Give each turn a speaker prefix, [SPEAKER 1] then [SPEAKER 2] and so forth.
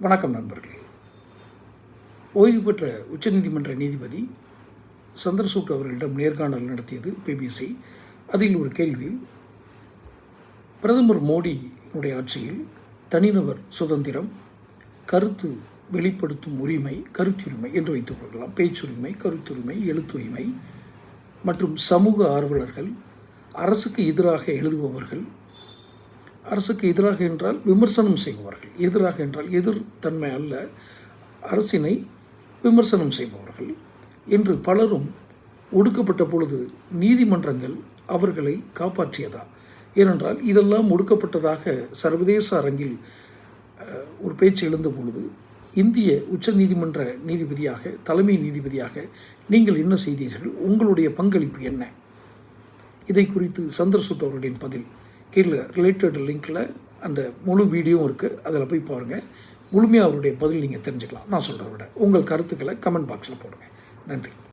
[SPEAKER 1] வணக்கம் நண்பர்களே. ஓய்வு பெற்ற உச்சநீதிமன்ற நீதிபதி சந்திரசூட் அவர்களிடம் நேர்காணல் நடத்தியது பிபிசி அதில் ஒரு கேள்வி. பிரதமர் மோடியினுடைய ஆட்சியில் தனிநபர் சுதந்திரம் கருத்து வெளிப்படுத்தும் உரிமை கருத்துரிமை என்று வைத்துக் கொள்ளலாம். பேச்சுரிமை கருத்துரிமை எழுத்துரிமை மற்றும் சமூக ஆர்வலர்கள் அரசுக்கு எதிராக எழுதுபவர்கள் அரசுக்கு எதிராக என்றால் விமர்சனம் செய்பவர்கள். எதிராக என்றால் எதிர் தன்மை அல்ல. அரசினை விமர்சனம் செய்பவர்கள் என்று பலரும் ஒடுக்கப்பட்ட பொழுது நீதிமன்றங்கள் அவர்களை காப்பாற்றியதா? ஏனென்றால் இதெல்லாம் ஒடுக்கப்பட்டதாக சர்வதேச அரங்கில் ஒரு பேச்சு எழுந்த பொழுது இந்திய உச்ச நீதிமன்ற நீதிபதியாக தலைமை நீதிபதியாக நீங்கள் என்ன செய்தீர்கள்? உங்களுடைய பங்களிப்பு என்ன? இதை குறித்து சந்திரசூட் அவர்களின் பதில். கீழே ரிலேட்டட் லிங்க்கில் அந்த முழு வீடியோவும் இருக்குது அதில் போய் பாருங்கள் முழுமையாக அவருடைய பதில் நீங்கள் தெரிஞ்சுக்கலாம். நான் சொல்கிறத விட. உங்கள் கருத்துக்களை கமெண்ட் பாக்ஸில் போடுங்க. நன்றி.